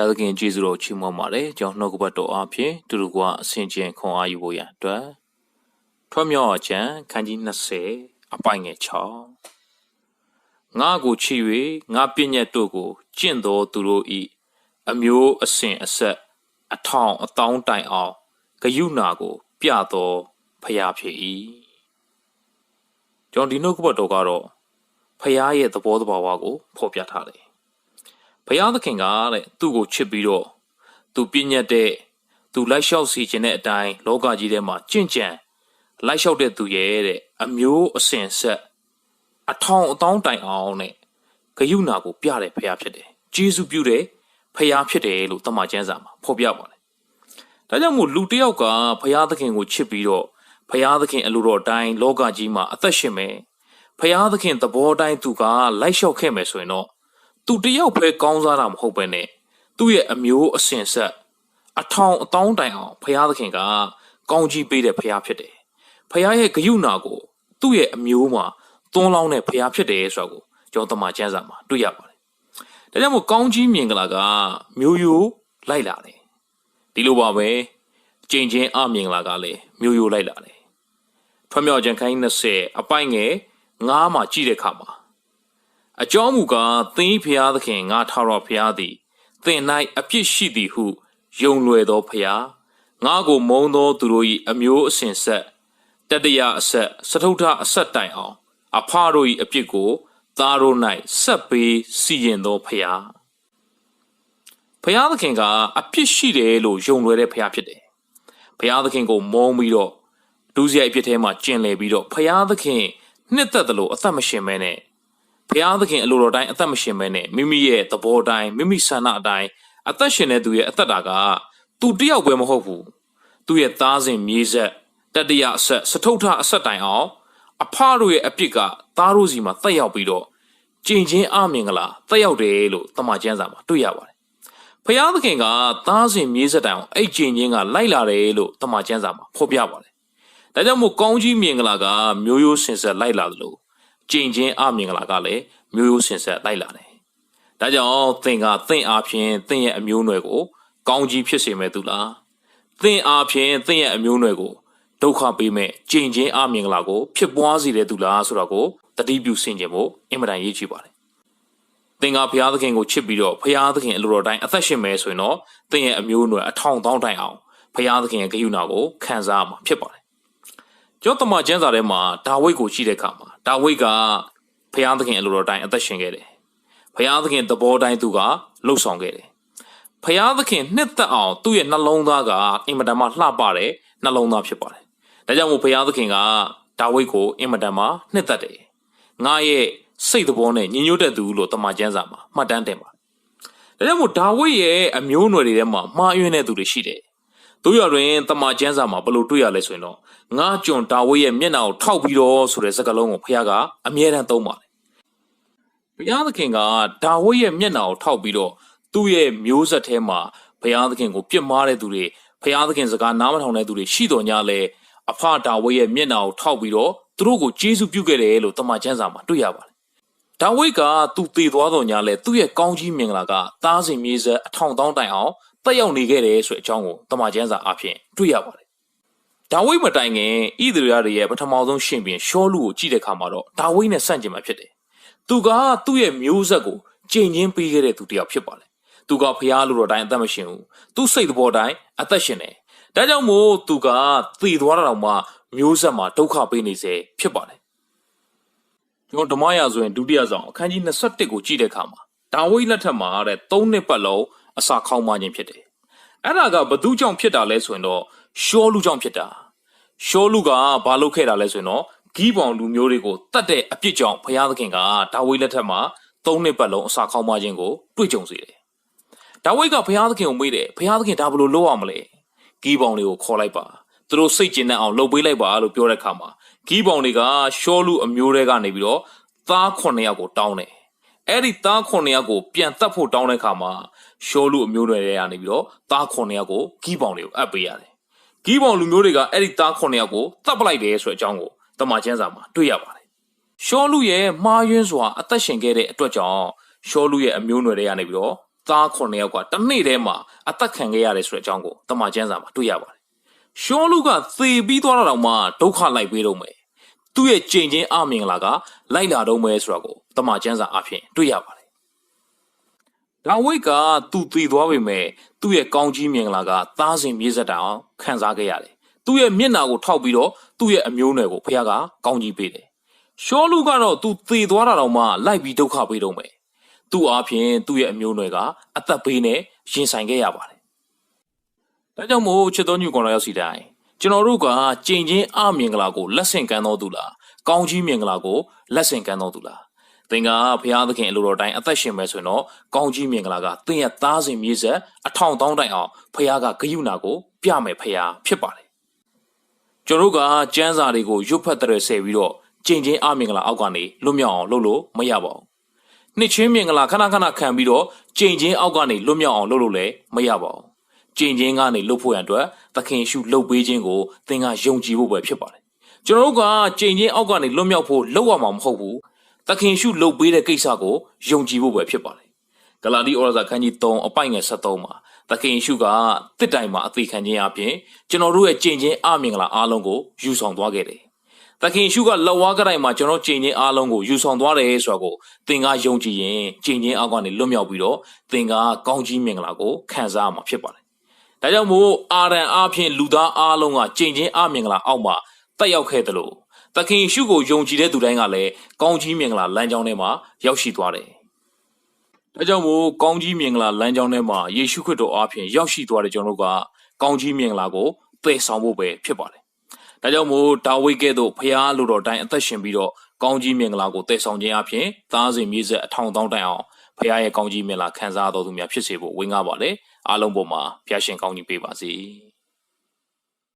ရာသခင်ကျေးဇူးတော်ချီးမွမ်းပါတယ်ကျွန်တော်နှုတ်ကပတ်တော်အားဖြင့်တူတူကအဆင်ကျင်ခွန်အားယူဖို့ရန်အတွက်ထွတ်မြောက်ချံခန်းကြီး20အပိုင်ငယ်6ငါကိုချီ၍ငါပြည့်ညတ်တို့ကိုကျင့်တော်သူတို့ဤအမျိုးအစဉ်အဆက်အထောင်အတောင်းတိုင်အောင်ဂယုဏကို ပြတော်ဖျားဖြစ်၏ကျွန်တော်ဒီနှုတ်ကပတ်တော်ကတော့ဖျားရဲ့သဘောတဘာဝကိုဖော်ပြထားတယ် ဘုရားသခင်ကတဲ့သူ့ကိုချစ်ပြီးတော့သူပြည့်ညတ်တဲ့သူလိုက်လျှောက်စီခြင်းတဲ့အတိုင်းလောကကြီးထဲမှာကြင့်ကြံလိုက်လျှောက်တဲ့သူရဲ့တဲ့အမျိုးအစဉ်ဆက်အထောင်အတောင်းတိုင်အောင်နဲ့ဂယုဏကိုပြတဲ့ဘုရားဖြစ်တယ်။ဂျေဇုပြုတဲ့ဘုရားဖြစ်တယ်လို့တမန်ကျမ်းစာမှာဖော်ပြပါတယ်။ဒါကြောင့်မို့လူတစ်ယောက်ကဘုရားသခင်ကိုချစ်ပြီးတော့ဘုရားသခင်အလိုတော်တိုင်းလောကကြီးမှာအသက်ရှင်မယ်။ဘုရားသခင်သဘောတိုင်းသူကလိုက်လျှောက်ခဲ့မယ်ဆိုရင်တော့ သူတယောက်ပဲကောင်းစားတာမဟုတ်ပဲနဲ့သူ့ရဲ့အမျိုးအစဉ်ဆက်အထောင်အတောင်းတိုင်အောင်ဘုရားသခင်က ကောင်းကြီးပေးတဲ့ဘုရားဖြစ်တယ်။ဘုရားရဲ့ဂရုဏာကိုသူ့ရဲ့အမျိုးမှာသွန်းလောင်းတဲ့ဘုရားဖြစ်တယ်ဆိုတာကိုကျွန်တော်တမန်ကျမ်းစာမှာတွေ့ရပါတယ်။ဒါကြောင့်မို့ကောင်းကြီးမြင်ကြလာကမျိုးရိုးလိုက်လာတယ်။ဒီလိုပါပဲကြင်ချင်းအမြင်လာကလည်းမျိုးရိုးလိုက်လာတယ်။ထွမြောက်ခြင်းခိုင်း20အပိုင်ငယ်9မှာကြည့်တဲ့အခါမှာ အကြောင်းမူကားသင်ဖျားသခင်ငါထာဝရဖျားသည်သင်၌အပြစ်ရှိသည်ဟုယုံလွယ်သောဖျားငါကိုမုံသောသူတို့၏အမျိုးအစဉ်ဆက်တတရာအဆက်စထုထအဆက်တိုင်အောင် အဖတို့၏အပြစ်ကိုသားတို့၌ဆက်ပေးစီရင်သောဖျားဖျားသခင်ကအပြစ်ရှိတယ်လို့ယုံလွယ်တဲ့ဖျားဖြစ်တယ်ဖျားသခင်ကိုမုံပြီးတော့ဒုစရိုက်အဖြစ်ထဲမှာကျင်လည်ပြီးတော့ဖျားသခင်နှစ်သက်တယ်လို့အသက်မရှင်မဲနဲ့ ဘုရားသခင်အလိုတော်တိုင်းအသက်မရှင်မဲနဲ့မိမိရဲ့သဘောတိုင်းမိမိဆန္ဒအတိုင်းအသက်ရှင်တဲ့သူရဲ့အသက်တာကသူတယောက်ပဲမဟုတ်ဘူးသူရဲ့သားစဉ်မြေဆက်တတရအဆက်စထုထအဆက်တိုင်အောင်အဖတို့ရဲ့အပြစ်ကသားတို့စီမှာတက်ရောက်ပြီးတော့ကြင်ချင်းအမင်္ဂလာတက်ရောက်တယ်လို့တမန်ကျမ်းစာမှာတွေ့ရပါတယ်။ဖျားသခင်ကသားစဉ်မြေဆက်တိုင်အောင်အဲ့ကြင်ချင်းကလိုက်လာတယ်လို့တမန်ကျမ်းစာမှာဖော်ပြပါတယ်။ဒါကြောင့်မို့ကောင်းကြီးမင်္ဂလာကမျိုးရိုးစင်ဆက်လိုက်လာသလို ကြင်ချင်းအမြင်ကလာကလည်းမျိုးရိုးစင်ဆက်လိုက်လာတယ်။ဒါကြောင့်သင်ကသင်အားဖြင့်သင်ရဲ့အမျိုးအနွယ်ကိုကောင်းကြီးဖြစ်စေမဲ့သူလား။သင်အားဖြင့်သင်ရဲ့အမျိုးအနွယ်ကိုဒုက္ခပေးမဲ့ကြင်ချင်းအမြင်ကလာကိုဖြစ်ပွားစေတဲ့သူလားဆိုတော့ကိုတတိပြုဆင်ခြင်ဖို့အင်မတန်ရေးကြည့်ပါတယ်။သင်ကဘုရားသခင်ကိုချစ်ပြီးတော့ဘုရားသခင်အလိုတော်တိုင်းအသက်ရှင်မယ်ဆိုရင်တော့သင်ရဲ့အမျိုးအနွယ်အထောင်တောင်းတိုင်အောင်ဘုရားသခင်ရဲ့ဂရုဏာကိုခံစားရမှာဖြစ်ပါတယ်ကျောင်းတမကျမ်းစာထဲမှာဒါဝိဒ်ကိုကြည့်တဲ့အခါမှာ ဒါဝိဒ်ကဖျားသခင်အလိုတော်တိုင်းအသက်ရှင်ခဲ့တယ်။ဖျားသခင်သဘောတိုင်းသူကလှုပ်ဆောင်ခဲ့တယ်။ဖျားသခင်နှစ်သက်အောင်သူ့ရဲ့နှလုံးသားကအင်မတန်မှလှပတဲ့နှလုံးသားဖြစ်ပါတယ်။ဒါကြောင့်မို့ဖျားသခင်ကဒါဝိဒ်ကိုအင်မတန်မှနှစ်သက်တယ်။ငါရဲ့စိတ်သဘောနဲ့ညီညွတ်တဲ့သူလို့တမန်ကျမ်းစာမှာမှတ်တမ်းတင်ပါတယ်။ဒါကြောင့်မို့ဒါဝိဒ်ရဲ့အမျိုးအနွယ်တွေထဲမှာမှားယွင်းတဲ့သူတွေရှိတယ်။ တို့ရတွင်တမန်ကျမ်းစာမှာဘယ်လိုတွေ့ရလဲဆိုရင်တော့ငါကျွန်ဒါဝိရဲ့မျက်နှာကိုထောက်ပြီးတော့ဆိုတဲ့စကားလုံးကိုဖခင်ကအမြဲတမ်းသုံးပါတယ်။ဘုရားသခင်ကဒါဝိရဲ့မျက်နှာကိုထောက်ပြီးတော့သူ့ရဲ့မျိုးဆက်ထဲမှာဘုရားသခင်ကိုပြစ်မှားတဲ့သူတွေဘုရားသခင်စကားနားမထောင်တဲ့သူတွေရှိတော်ညာလဲအဖဒါဝိရဲ့မျက်နှာကိုထောက်ပြီးတော့သူတို့ကိုကျေးဇူးပြုခဲ့တယ်လို့တမန်ကျမ်းစာမှာတွေ့ရပါတယ်။ဒါဝိကသူတည်သွားတော်ညာလဲသူ့ရဲ့ကောင်းကြီးမင်္ဂလာကသားစဉ်မြေဆက်အထောင်တောင်းတိုင်အောင် တက်ရောက်နေခဲ့တယ်ဆိုတဲ့အကြောင်းကိုတမန်ကျမ်းစာအဖြစ်တွေ့ရပါတယ်ဒါဝိဒ်မတိုင်ခင်ဣသရေလတွေရဲ့ပထမဆုံးရှင်ပြန်ရှောလူကိုကြည့်တဲ့အခါမှာတော့ဒါဝိဒ်နဲ့ဆန့်ကျင်မှာဖြစ်တယ်။သူကသူ့ရဲ့မျိုးဆက်ကိုကြင်ချင်းပေးခဲ့တဲ့သူတစ်ယောက်ဖြစ်ပါလေ။သူကဖျားလူတော်တိုင်းအသက်မရှင်ဘူး။သူ့စိတ်သဘောတိုင်းအသက်ရှင်တယ်။ဒါကြောင့်မို့သူကသေသွားတာတော့မှမျိုးဆက်မှာဒုက္ခပေးနေစေဖြစ်ပါလေ။ကျွန်တော်ဓမ္မရာဆိုရင်ဒုတိယဆောင်အခန်းကြီး21ကိုကြည့်တဲ့အခါမှာဒါဝိဒ်လက်ထက်မှာတဲ့၃နှစ်ပတ်လုံး အစာခေါင်းမခြင်းဖြစ်တယ်။အဲ့ဒါကဘသူကြောင့်ဖြစ်တာလဲဆိုရင်တော့ရှောလူကြောင့်ဖြစ်တာရှောလူကဘာလုပ်ခဲ့တာလဲဆိုရင်တော့ဂီးပေါင်လူမျိုးတွေကိုတတ်တဲ့အပြစ်ကြောင့်ဘုရားသခင်ကဒါဝိဒ်လက်ထက်မှာသုံးနှစ်ပတ်လုံးအစာခေါင်းမခြင်းကိုတွေ့ကြုံစေတယ်။ဒါဝိဒ်ကဘုရားသခင်ကိုမေးတယ်ဘုရားသခင်ဒါဘလို့လုပ်ရမလဲ။ဂီးပေါင်တွေကိုခေါ်လိုက်ပါ။သူတို့စိတ်ကျဉ်တဲ့အောင်လှုပ်ပေးလိုက်ပါလို့ပြောတဲ့အခါမှာဂီးပေါင်တွေကရှောလူအမျိုးတွေကနေပြီးတော့သား9ယောက်ကိုတောင်းတယ်။အဲ့ဒီသား9ယောက်ကိုပြန်တတ်ဖို့တောင်းတဲ့အခါမှာ ရှောလူအမျိုးတွေကနေပြီးတော့သား9ယောက်ကိုဂီးပေါင်တွေကိုအပ်ပေးရတယ်ဂီးပေါင်လူမျိုးတွေကအဲ့ဒီသား9ယောက်ကိုတတ်ပလိုက်တယ်ဆိုတဲ့အကြောင်းကိုတမန်ကျမ်းစာမှာတွေ့ရပါတယ်။ရှောလူရဲ့မှားယွင်းစွာအသက်ရှင်ခဲ့တဲ့အတွက်ကြောင့်ရှောလူရဲ့အမျိုးအနွယ်တွေကနေပြီးတော့တသားခုနှစ်ယောက်ကတစ်နေ့တည်းမှာအသက်ခံခဲ့ရတယ်ဆိုတဲ့အကြောင်းကိုတမန်ကျမ်းစာမှာတွေ့ရပါတယ်ရှောလူကသေပြီးသွားတာတော့မှဒုက္ခလိုက်ပေးတော့မယ်သူ့ရဲ့ကြင်ချင်းအမင်္ဂလာကလိုက်လာတော့မယ်ဆိုတာကိုတမန်ကျမ်းစာအဖြစ်တွေ့ရပါတယ် ဒါဝိတ်ကသူသေသွားပေမဲ့သူ့ရဲ့ကောင်းကြီးမင်္ဂလာကသားစဉ်မြေဆက်တောင်ခံစားခဲ့ရတယ်သူ့ရဲ့မျက်နာကိုထောက်ပြီးတော့သူ့ရဲ့အမျိုးနွယ်ကိုဖခင်ကကောင်းကြီးပေးတယ်ရှောလူကတော့သူသေသွားတာတော့မှလိုက်ပြီးဒုက္ခပေးတော့မယ်သူ့အားဖြင့်သူ့ရဲ့အမျိုးနွယ်ကအသက်ဘေးနဲ့ရင်ဆိုင်ခဲ့ရပါတယ်ဒါကြောင့်မို့ချစ်တော်ညူကောင်တော်ရောက်စီတိုင်းကျွန်တော်တို့ကကြင်ချင်းအမင်္ဂလာကိုလက်ဆင့်ကမ်းတော်သူလားကောင်းကြီးမင်္ဂလာကိုလက်ဆင့်ကမ်းတော်သူလား သင်ကဘုရားသခင်အလိုတော်တိုင်းအသက်ရှင်မယ်ဆိုရင်တော့ကောင်းကြီးမင်္ဂလာကသင်ရဲ့သားစဉ်မြေဆက်အထောင်တောင်းတိုင်အောင်ဘုရားကဂရုဏာကိုပြမယ်ဘုရားဖြစ်ပါတယ်ကျွန်တော်တို့ကကျမ်းစာတွေကိုရွတ်ဖတ်တဲ့ဆယ်ပြီးတော့ကြင်ချင်းအမင်္ဂလာအောက်ကနေလွတ်မြောက်အောင်လုပ်လို့မရပါဘူးနှစ်ချင်းမင်္ဂလာခဏခဏခံပြီးတော့ကြင်ချင်းအောက်ကနေလွတ်မြောက်အောင်လုပ်လို့လည်းမရပါဘူးကြင်ချင်းကနေလွတ်ဖို့ရန်အတွက်သခင်ရှုလှုပ်ပေးခြင်းကိုသင်ကယုံကြည်ဖို့ပဲဖြစ်ပါတယ်ကျွန်တော်တို့ကကြင်ချင်းအောက်ကနေလွတ်မြောက်ဖို့လုပ်ရမှာမဟုတ်ဘူး သခင်ရှုလှုပ်ပေးတဲ့ကိစ္စကိုယုံကြည်ဖို့ပဲဖြစ်ပါတယ်ဂလာတိဩရစာခန်းကြီး3အပိုင်ငယ်73မှာသခင်ရှုကတစ်တိုင်မှာအသေးခံခြင်းအပြင်ကျွန်တော်တို့ရဲ့ကြင်ချင်းအမင်္ဂလာအားလုံးကိုယူဆောင်သွားခဲ့တယ်သခင်ရှုကလက်ဝါးကတိုင်မှာကျွန်တော်ကြင်ချင်းအားလုံးကိုယူဆောင်သွားတယ်ဆိုတာကိုသင်ကယုံကြည်ရင်ကြင်ချင်းအောက်ကနေလွတ်မြောက်ပြီးတော့သင်ကကောင်းကြီးမင်္ဂလာကိုခံစားရမှာဖြစ်ပါတယ်။ဒါကြောင့်မို့အာရန်အားဖြင့်လူသားအားလုံးကကြင်ချင်းအမင်္ဂလာအောက်မှာတက်ရောက်ခဲ့တယ်လို့ သခင်ရှုကိုယုံကြည်တဲ့သူတိုင်းကလည်းကောင်းကြီးမင်္ဂလာလမ်းကြောင်းထဲမှာရောက်ရှိသွားတယ်။ဒါကြောင့်မို့ကောင်းကြီးမင်္ဂလာလမ်းကြောင်းထဲမှာယေရှုခရစ်တော်အားဖြင့်ရောက်ရှိသွားတဲ့ကျွန်တော်တို့ကကောင်းကြီးမင်္ဂလာကိုပယ်ဆောင်ဖို့ပဲဖြစ်ပါတယ်။ဒါကြောင့်မို့ဒါဝိဒ်ကဲ့သို့ဖျားလိုတော်တိုင်းအသက်ရှင်ပြီးတော့ကောင်းကြီးမင်္ဂလာကိုတည်ဆောင်ခြင်းအပြင်သားစဉ်မြေဆက်အထောင်တောင်းတိုင်အောင်ဖျားရဲ့ကောင်းကြီးမင်္ဂလာခံစားတော်သူများဖြစ်စေဖို့ဝင်းကားပါလေအားလုံးပေါ်မှာဖျားရှင်ကောင်းကြီးပေးပါစေ။